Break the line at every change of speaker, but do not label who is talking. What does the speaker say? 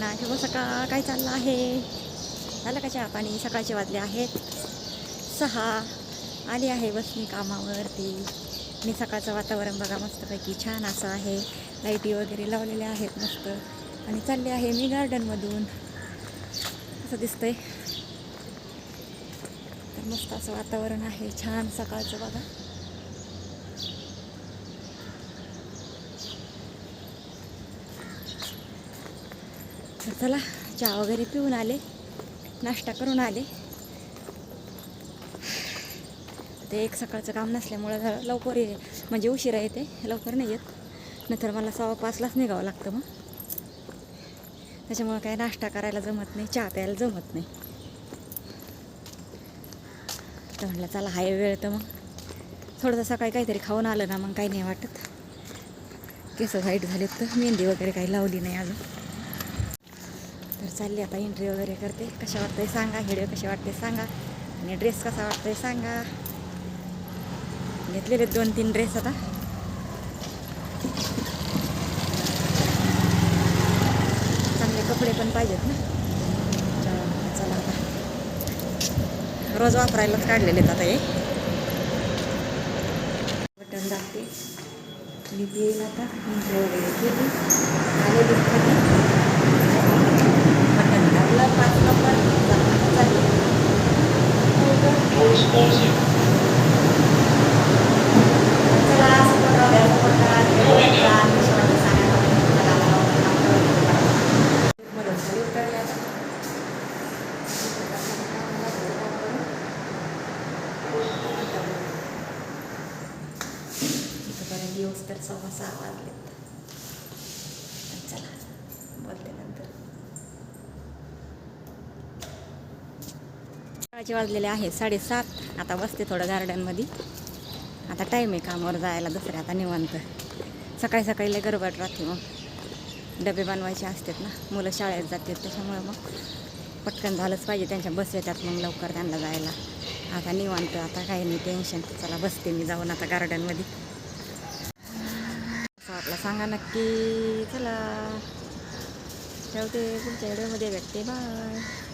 सगळ्यांना शुभ सकाळ काय चाललं आहे? झालं का चहा पाणी? सकाळचे वाजले आहेत. सहा आली आहे बस मी कामावरती. मी सकाळचं वातावरण बघा मस्तपैकी छान असं आहे. लाईटी वगैरे लावलेल्या आहेत मस्त. आणि चालले आहे मी गार्डनमधून. असं दिसतंय. तर मस्त असं वातावरण आहे. छान सकाळचं बघा. तर चला चहा वगैरे पिऊन आले नाश्ता करून आले. ते एक सकाळचं काम नसल्यामुळं जरा लवकर ये म्हणजे उशिरा येते लवकर नाही येत. नंतर मला सव्वा पाचलाच निघावं लागतं मग. त्याच्यामुळं काय नाश्ता करायला जमत नाही चहा प्यायला जमत नाही. तर म्हटलं चला हाय वेळ तर मग. थोडंसं सकाळी काहीतरी खाऊन आलं ना मग काही नाही वाटत. केस व्हाईट झालेत तर मेहंदी वगैरे काही लावली नाही अजून. तर चालली आता एंट्री वगैरे करते. कशा वाटतंय सांगा व्हिडिओ कसे वाटते सांगा. आणि ड्रेस कसा वाटतोय सांगा. घेतलेले दोन तीन ड्रेस आता. चांगले कपडे पण पाहिजेत ना. चला आता. रोज वापरायलाच काढलेले आहेत आता हे. बटन दाखते मी येईल आता एंट्री वगैरे केली. आलेली खाली बटन दाबलं पाच नंबर चालेल
Doors closing.
चला support वगैरे support करा, video करा, कशी वाटते सांगा मला. मदत झाली उतरली आता. इथंपर्यंत येऊस तर सव्वा सहा वाजलेत चला बोलते नंतर. सकाळचे वाजलेले आहेत साडेसात. आता बसते थोडं गार्डनमध्ये. आता टाईम आहे कामावर जायला दुसऱ्या आता निवांत. सकाळी सकाळी लय गरबड राहते मग. डबे बनवायचे असतात ना मुलं शाळेत जातात त्याच्यामुळे मग पटकन झालंच पाहिजे. त्यांच्या बस येतात मग लवकर त्यांना जायला. आता निवांत आता काही नाही टेन्शन चला बसते मी जाऊन आता गार्डनमध्ये. वाटलं सांगा नक्की. चला. ठेवते पुढच्या व्हिडिओमध्ये भेटते. बाय.